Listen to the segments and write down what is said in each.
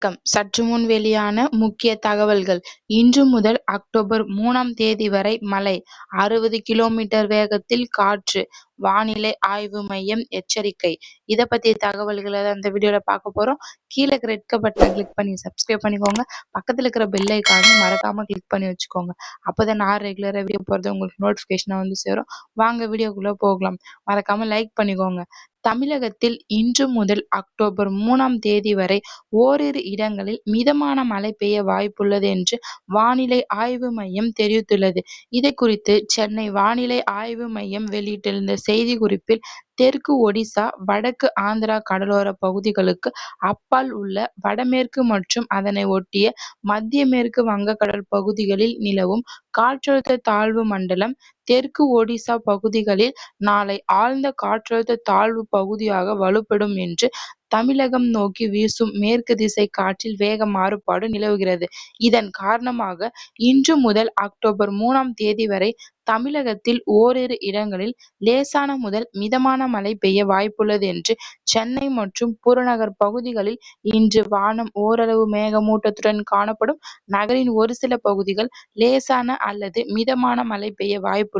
வணக்கம் சற்று முன் வெளியான முக்கிய தகவல்கள். இன்று முதல் அக்டோபர் மூணாம் தேதி வரை மழை. அறுபது கிலோமீட்டர் வேகத்தில் காற்று. வானிலை ஆய்வு மையம் எச்சரிக்கை. இதை பத்தி தகவல்களை தான் இந்த பார்க்க போறோம். கீழே ரெட் பட்டனை கிளிக் பண்ணி சப்ஸ்கிரைப் பண்ணிக்கோங்க. பக்கத்துல இருக்கிற பெல் ஐக்கானையும் மறக்காம கிளிக் பண்ணி வச்சுக்கோங்க. அப்பதான் நான் ரெகுலரா வீடியோ போறது உங்களுக்கு நோட்டிபிகேஷனா வந்து சேரும். வாங்க வீடியோக்குள்ள போகலாம். மறக்காம லைக் பண்ணிக்கோங்க. தமிழகத்தில் இன்று முதல் அக்டோபர் மூணாம் தேதி வரை ஓரிரு இடங்களில் மிதமான மழை பெய்ய வாய்ப்புள்ளது என்று வானிலை ஆய்வு மையம் தெரிவித்துள்ளது. இதை குறித்து சென்னை வானிலை ஆய்வு மையம் வெளியிட்டிருந்த செய்திக்குறிப்பில் தெற்கு ஒடிசா வடக்கு ஆந்திரா கடலோர பகுதிகளுக்கு அப்பால் உள்ள வடமேற்கு மற்றும் அதனை ஒட்டிய மத்திய மேற்கு வங்கக்கடல் பகுதிகளில் நிலவும் காற்றழுத்த தாழ்வு மண்டலம் தெற்கு ஒடிசா பகுதிகளில் நாளை ஆழ்ந்த காற்றழுத்த தாழ்வு பகுதியாக வலுப்படும் என்று தமிழகம் நோக்கி வீசும் மேற்கு திசை காற்றில் வேக மாறுபாடு நிலவுகிறது. இதன் காரணமாக இன்று முதல் அக்டோபர் மூணாம் தேதி வரை தமிழகத்தில் ஓரிரு இடங்களில் லேசான முதல் மிதமான மழை பெய்ய வாய்ப்புள்ளது என்று சென்னை மற்றும் புறநகர் பகுதிகளில் இன்று வானம் ஓரளவு மேகமூட்டத்துடன் காணப்படும். நகரின் ஒரு சில பகுதிகள் லேசான அல்லது மிதமான மழை பெய்ய வாய்ப்புள்ளது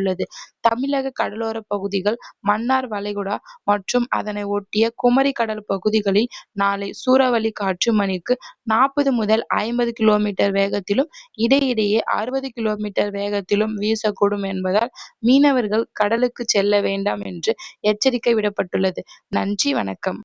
தமிழக கடலோர பகுதிகள் மன்னார் வளைகுடா மற்றும் அதனை ஒட்டிய குமரி கடல் பகுதிகளில் நாளை சூறாவளி காற்று மணிக்கு நாற்பது முதல் ஐம்பது கிலோமீட்டர் வேகத்திலும் இடையிடையே அறுபது கிலோமீட்டர் வேகத்திலும் வீசக்கூடும் என்பதால் மீனவர்கள் கடலுக்கு செல்ல வேண்டாம் என்று எச்சரிக்கை விடப்பட்டுள்ளது. நன்றி வணக்கம்.